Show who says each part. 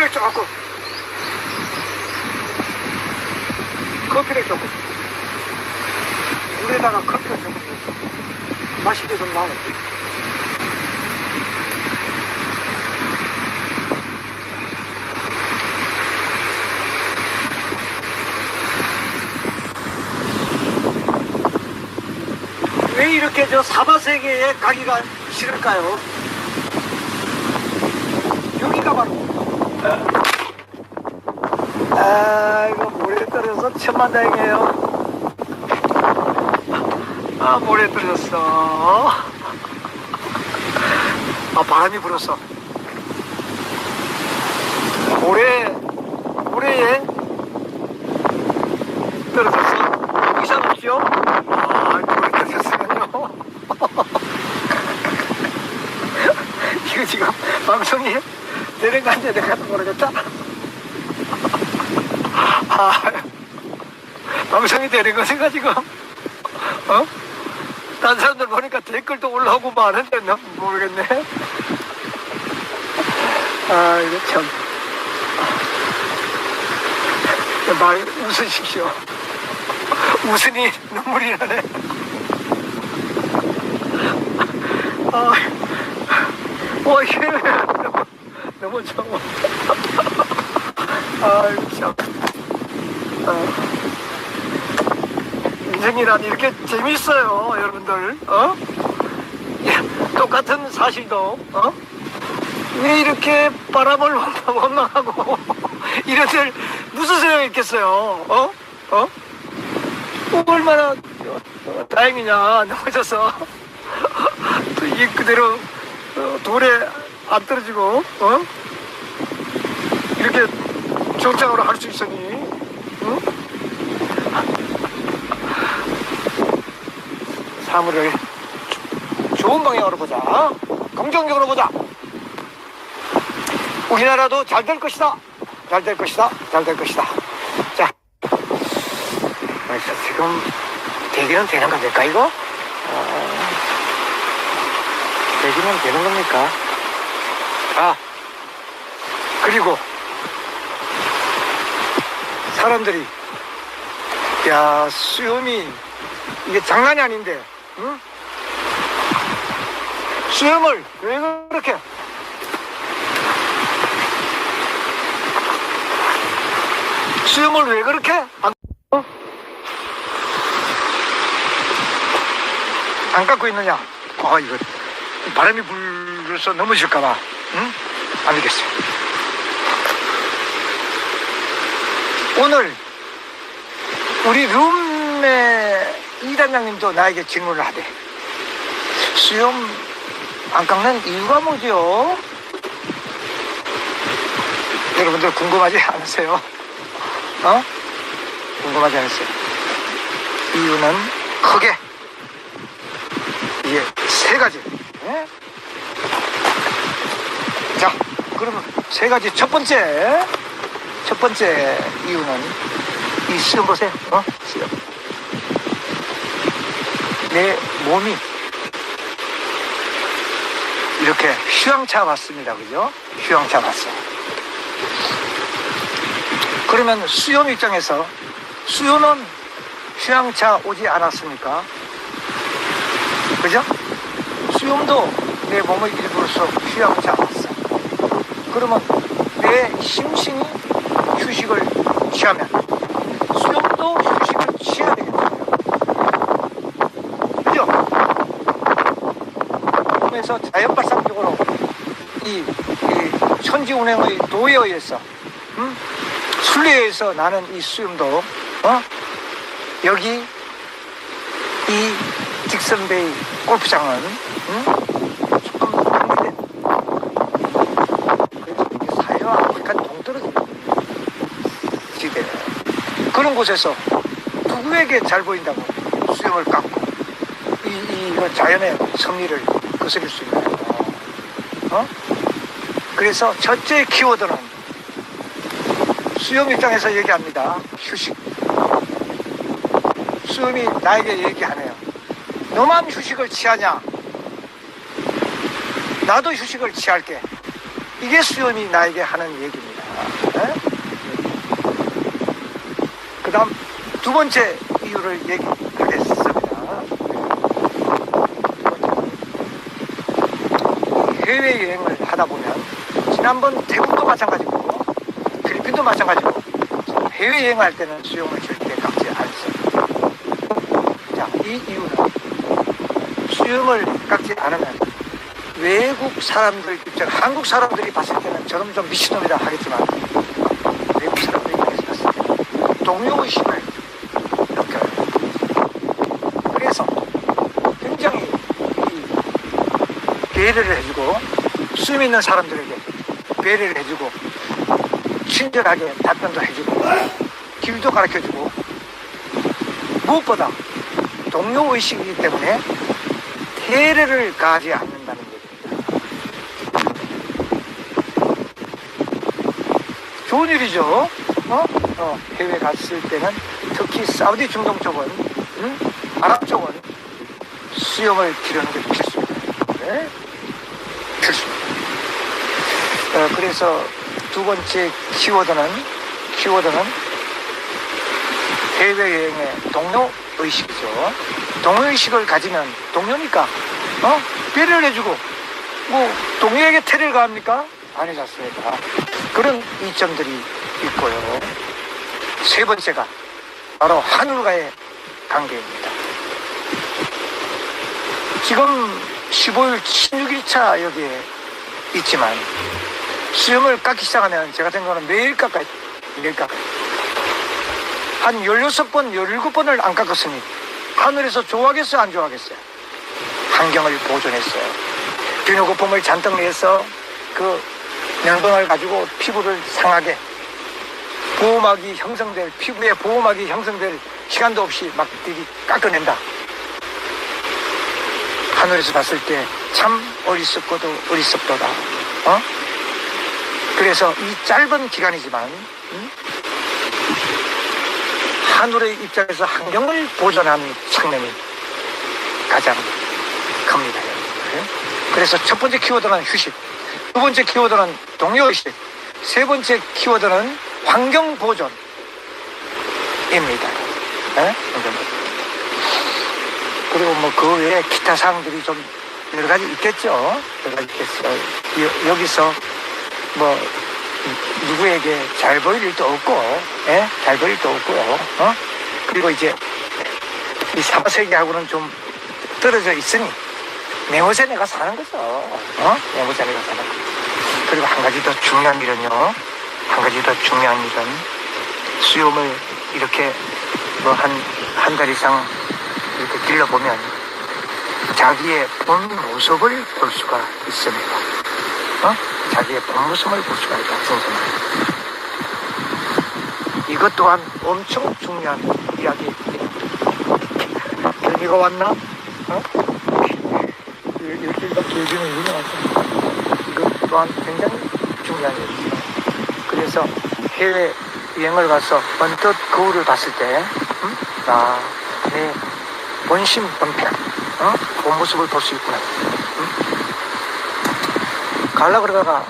Speaker 1: 커피를 조금. 커피를 조금. 물에다가 커피를 넣어서 맛있게 좀 나오고 왜 이렇게 저 사바세계에 가기가 싫을까요? 여기가 바로 아 이거 모래 떨어져서 천만 다행이에요. 아 모래 떨어졌어. 아 바람이 불었어. 모래 모래에 떨어졌어 이상 없죠? 아 모래 떨어졌으면요 이거 지금 방송이 되는 건지 내가 모르겠다. 아, 방송이 것인가 지금? 어? 딴 사람들 보니까 댓글도 올라오고 많은데 난 모르겠네. 아 이거 참. 말 웃으십시오. 웃으니 눈물이 나네. 아, 와, 이게 너무, 너무 좋아. 아이고, 참. 아. 인생이란 이렇게 재밌어요, 여러분들. 어? 예, 똑같은 사실도, 어? 왜 이렇게 바람을 원망하고, 이런들 무슨 소용이 있겠어요, 어? 어? 얼마나 어, 다행이냐, 넘어져서. 또이 그대로 어, 돌에 안 떨어지고 어? 이렇게 정착으로 할 수 있으니 어? 사물을 좋은 방향으로 보자. 긍정적으로 보자. 우리나라도 잘 될 것이다. 잘 될 것이다. 잘 될 것이다. 자. 지금 대기는 되는 겁니까 이거? 되기는 되는 겁니까? 아, 그리고 사람들이 야 수염이 이게 장난이 아닌데, 응? 수염을 왜 그렇게? 수염을 왜 그렇게? 안, 어? 안 깎고 있느냐? 아 이거 바람이 불어서 넘어질까봐, 응? 안 되겠어요. 오늘 우리 룸메 이단장님도 나에게 질문을 하대. 수염 안 깎는 이유가 뭐죠? 여러분들 궁금하지 않으세요? 어? 궁금하지 않으세요? 이유는 크게 이게 세 가지. 예? 자, 그러면 세 가지. 첫 번째, 첫 번째 이유는 이 수염 보세요. 어? 수염. 내 몸이 이렇게 휴양차 왔습니다. 그죠? 휴양차 왔어요. 그러면 수염 입장에서 수염은 휴양차 오지 않았습니까? 그죠? 수염도 내 몸의 일부로서 휴양차 왔어. 그러면 내 심신이 휴식을 취하면 수염도 휴식을 취해야 되겠죠. 그죠? 몸에서 자연발상적으로 이, 이 천지운행의 도에 의해서 음? 순리에 의해서 나는 이 수염도 어? 여기 이 딕슨베이 골프장은 응? 조금 한계된 사회와 약간 동떨어진 그런 곳에서 누구에게 잘 보인다고 수염을 깎고 이, 이 자연의 섭리를 거스릴 수 있나요? 어? 그래서 첫째 키워드는 수염 입장에서 얘기합니다. 휴식. 수염이 나에게 얘기하네요. 너만 휴식을 취하냐? 나도 휴식을 취할게. 이게 수염이 나에게 하는 얘기입니다. 그 다음 두 번째 이유를 얘기하겠습니다. 해외여행을 하다 보면 지난번 태국도 마찬가지고 필리핀도 마찬가지고 해외여행 할 때는 수영을 절대 깎지 않습니다. 자, 이 이유는 수영을 깎지 않으면 외국 사람들 입장, 한국 사람들이 봤을 때는 저놈 좀 미친놈이라 하겠지만 외국 사람들이 봤을 때는 동요의식을 느껴요. 그래서 굉장히 이 배려를 해주고 수임 있는 사람들에게 배려를 해주고 친절하게 답변도 해주고 길도 가르쳐주고 무엇보다 동료의식이기 때문에 태례를 가지 않는다는 얘기입니다. 좋은 일이죠. 어? 어, 해외 갔을 때는 특히 사우디 중동 쪽은, 응? 아랍 쪽은 수영을 기르는 게 필수입니다. 네? 필수입니다. 어, 그래서 두 번째 키워드는, 키워드는 해외여행의 동료 의식이죠. 동료 의식을 가지면 동료니까 어 배려를 해주고 뭐 동료에게 태를 가합니까? 아니지 않습니까? 그런 이점들이 있고요. 세 번째가 바로 하늘과의 관계입니다. 지금 15일 16일차 여기에 있지만 수영을 깎기 시작하면 제가 생각하는 매일 깎아요. 매일 깎아요. 한 16번, 17번을 안 깎았으니 하늘에서 좋아하겠어요? 안 좋아하겠어요? 환경을 보존했어요. 비누 거품을 잔뜩 내서 그 명분을 가지고 피부를 상하게 보호막이 형성될, 피부에 보호막이 형성될 시간도 없이 막 들이 깎아낸다. 하늘에서 봤을 때 참 어리석고도 어리석도다. 어? 그래서 이 짧은 기간이지만, 음? 하늘의 입장에서 환경을 보존한 측면이 가장 큽니다. 여러분들. 그래서 첫 번째 키워드는 휴식, 두 번째 키워드는 동료의식, 세 번째 키워드는 환경 보존입니다. 예? 보존. 그리고 뭐 그 외에 기타 사항들이 좀 여러 가지 있겠죠. 여러 가지 있겠어요. 여- 여기서 뭐 누구에게 잘 보일 일도 없고, 예? 잘 보일 일도 없고요. 어? 그리고 이제 이 사바세계하고는 좀 떨어져 있으니 내 곳에 내가 사는 거죠. 어? 내 곳에 내가 사는 거. 그리고 한 가지 더 중요한 일은요. 한 가지 더 중요한 일은 수염을 이렇게 뭐 한, 한 달 이상 이렇게 길러보면 자기의 본 모습을 볼 수가 있습니다. 어? 자기의 본 모습을 볼 수가 있다. 진짜. 이것 또한 엄청 중요한 이야기입니다. 결미가 왔나? 어? 일주일간 일이 왔어. 이것 또한 굉장히 중요한 일이죠. 그래서 해외 여행을 가서 언뜻 거울을 봤을 때, 음? 아, 내 본심 본편, 어? 본 모습을 볼 수 있구나. கள்ளக்குடிதான்